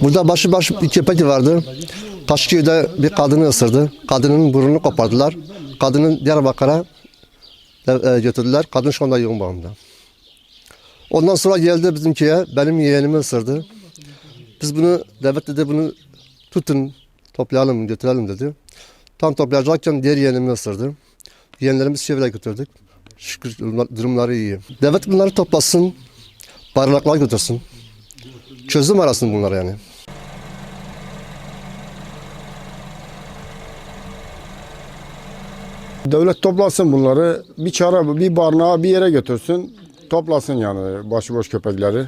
Burada başı baş bir köpek vardı. Taşköy'de bir kadını ısırdı. Kadının burnunu kopardılar. Kadının Diyarbakır'a e, götürdüler. Kadın şu anda yoğun bakımda. Ondan sonra geldi bizim köye. Benim yeğenimi ısırdı. Biz bunu, devlet dedi bunu tutun, toplayalım, götürelim dedi. Tam toplayacakken diğer yeğenimi ısırdı. Yeğenlerimizi çevreye götürdük. Şükür durumlar- durumları iyi. Devlet bunları toplasın, barınaklara götürsün. Çözüm arasın bunlar yani. Devlet toplasın bunları bir çare bir barınağa bir yere götürsün toplasın yani başıboş köpekleri.